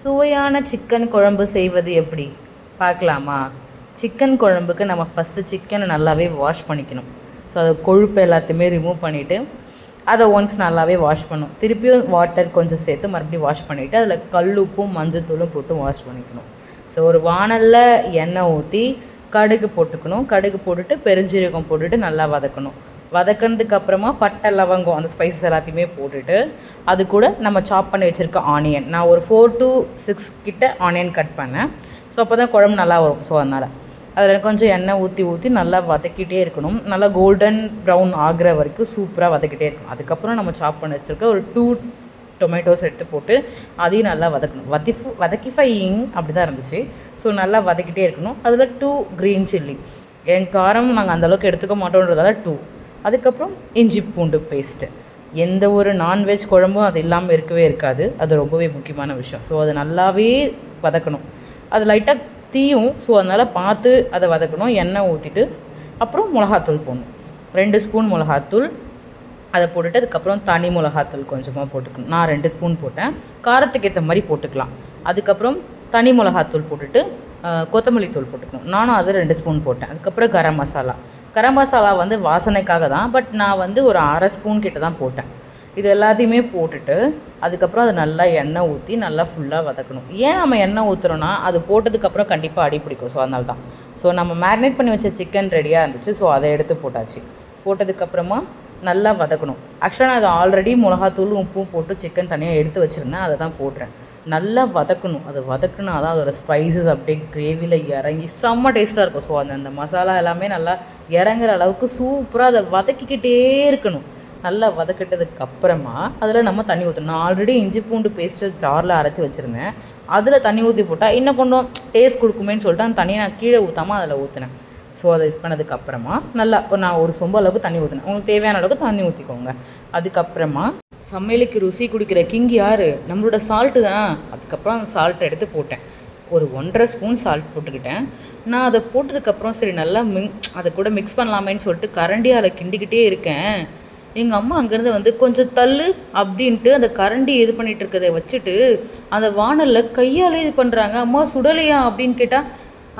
சுவையான சிக்கன் குழம்பு செய்வது எப்படி? பார்க்கலாமா? சிக்கன் குழம்புக்கு நம்ம ஃபஸ்ட்டு சிக்கனை நல்லாவே வாஷ் பண்ணிக்கணும். ஸோ அதை கொழுப்பு எல்லாத்தையுமே ரிமூவ் பண்ணிவிட்டு அதை ஒன்ஸ் நல்லாவே வாஷ் பண்ணும் திருப்பியும் வாட்டர் கொஞ்சம் சேர்த்து மறுபடியும் வாஷ் பண்ணிவிட்டு அதில் கல்லுப்பும் மஞ்சத்தூளும் போட்டு வாஷ் பண்ணிக்கணும். ஸோ ஒரு வாணலில் எண்ணெய் ஊற்றி கடுகு போட்டுக்கணும். கடுகு போட்டுட்டு பெருஞ்சீரகம் போட்டுட்டு நல்லா வதக்கணும். வதக்கினதுக்கு அப்புறமா பட்டை லவங்கம் அந்த ஸ்பைசஸ் எல்லாத்தையுமே போட்டுட்டு அது கூட நம்ம சாப் பண்ணி வச்சுருக்க ஆனியன் நான் ஒரு ஃபோர் டு சிக்ஸ் கிட்ட ஆனியன் கட் பண்ணேன். ஸோ அப்போ தான் குழம்பு நல்லா வரும். ஸோ அதனால் அதில் கொஞ்சம் எண்ணெய் ஊற்றி ஊற்றி நல்லா வதக்கிட்டே இருக்கணும். நல்லா கோல்டன் ப்ரௌன் ஆகிற வரைக்கும் சூப்பராக வதக்கிட்டே இருக்கணும். அதுக்கப்புறம் நம்ம சாப் பண்ணி வச்சுருக்க ஒரு டூ டொமேட்டோஸ் எடுத்து போட்டு அதையும் நல்லா வதக்கணும். வதிஃப் வதக்கிஃபையிங் அப்படி தான் இருந்துச்சு. ஸோ நல்லா வதக்கிட்டே இருக்கணும். அதில் டூ க்ரீன் சில்லி என் காரம் நாங்கள் அந்தளவுக்கு எடுத்துக்க மாட்டோன்றதால டூ அதுக்கப்புறம் இஞ்சி பூண்டு பேஸ்ட்டு எந்த ஒரு நான்வெஜ் குழம்பும் அது இல்லாமல் இருக்கவே இருக்காது. அது ரொம்பவே முக்கியமான விஷயம். ஸோ அது நல்லாவே வதக்கணும். அது லைட்டாக தீயும். ஸோ அதனால் பார்த்து அதை வதக்கணும். எண்ணெய் ஊற்றிட்டு அப்புறம் மிளகாத்தூள் போடணும். ரெண்டு ஸ்பூன் மிளகாத்தூள். அதை போட்டுட்டு அதுக்கப்புறம் தனி மிளகாத்தூள் கொஞ்சமாக போட்டுக்கணும். நான் ரெண்டு ஸ்பூன் போட்டேன். காரத்துக்கு ஏற்ற மாதிரி போட்டுக்கலாம். அதுக்கப்புறம் தனி மிளகாத்தூள் போட்டுட்டு கொத்தமல்லி தூள் போட்டுக்கணும். நானும் அது ரெண்டு ஸ்பூன் போட்டேன். அதுக்கப்புறம் கரம் மசாலா. கரம் மசாலா வந்து வாசனைக்காக தான் பட் நான் வந்து ஒரு அரை ஸ்பூன் கிட்ட தான் போட்டேன். இது எல்லாத்தையுமே போட்டுட்டு அதுக்கப்புறம் அதை நல்லா எண்ணெய் ஊற்றி நல்லா ஃபுல்லாக வதக்கணும். ஏன் நம்ம எண்ணெய் ஊற்றுறோன்னா அது போட்டதுக்கப்புறம் கண்டிப்பாக அடி பிடிக்கும். ஸோ அதனால தான். ஸோ நம்ம மேரினேட் பண்ணி வச்ச சிக்கன் ரெடியாக இருந்துச்சு. ஸோ அதை எடுத்து போட்டாச்சு. போட்டதுக்கப்புறமா நல்லா வதக்கணும். ஆக்சுவலாக நான் அதை ஆல்ரெடி மிளகாத்தூள் உப்பும் போட்டு சிக்கன் தனியாக எடுத்து வச்சுருந்தேன். அதை தான் போடுறேன். நல்லா வதக்கணும். அதை வதக்குனா தான் அதோட ஸ்பைசஸ் அப்படியே கிரேவியில் இறங்கி செம்ம டேஸ்ட்டாக இருக்கும். ஸோ அந்த அந்த மசாலா எல்லாமே நல்லா இறங்குற அளவுக்கு சூப்பராக அதை வதக்கிக்கிட்டே இருக்கணும். நல்லா வதக்கிட்டதுக்கு அப்புறமா அதில் நம்ம தண்ணி ஊற்றணும் நான் ஆல்ரெடி இஞ்சி பூண்டு பேஸ்ட்டு ஜாரில் அரைச்சி வச்சுருந்தேன். அதில் தண்ணி ஊற்றி போட்டால் இன்னும் கொஞ்சம் டேஸ்ட் கொடுக்குமேன்னு சொல்லிட்டு அந்த தண்ணியை நான் கீழே ஊற்றாமல் அதில் ஊற்றினேன் ஸோ அதை இது பண்ணதுக்கப்புறமா நல்லா நான் ஒரு சொம்பு அளவுக்கு தண்ணி ஊற்றினேன் உங்களுக்கு தேவையான அளவுக்கு தண்ணி ஊற்றிக்கோங்க அதுக்கப்புறமா சமையலுக்கு ருசி குடிக்கிற கிங் யார்? நம்மளோட சால்ட்டு தான். அதுக்கப்புறம் அந்த சால்ட்டை எடுத்து போட்டேன். ஒரு ஒன்றரை ஸ்பூன் சால்ட் போட்டுக்கிட்டேன். நான் அதை போட்டதுக்கப்புறம் சரி நல்லா மிங் அதை கூட மிக்ஸ் பண்ணலாமேன்னு சொல்லிட்டு கரண்டியால் கிண்டிக்கிட்டே இருக்கேன். எங்கள் அம்மா அங்கேருந்து வந்து கொஞ்சம் தள்ளு அப்படின்ட்டு அந்த கரண்டி இது பண்ணிகிட்டு இருக்கதை வச்சுட்டு அந்த வானலில் கையால் இது பண்ணுறாங்க அம்மா சுடலையா? அப்படின்னு கேட்டால்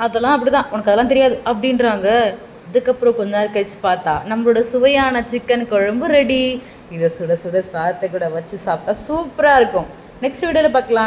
அதெல்லாம் அப்படி தான் உனக்கு அதெல்லாம் தெரியாது. அப்படின்றாங்க. அதுக்கப்புறம் கொஞ்ச நேரம் கழிச்சு பார்த்தா நம்மளோட சுவையான சிக்கன் குழம்பு ரெடி இதை சுட சுட சாதத்தை கூட வச்சு சாப்பிட்டா சூப்பராக இருக்கும். நெக்ஸ்ட் வீடியோவில் பார்க்கலாம்.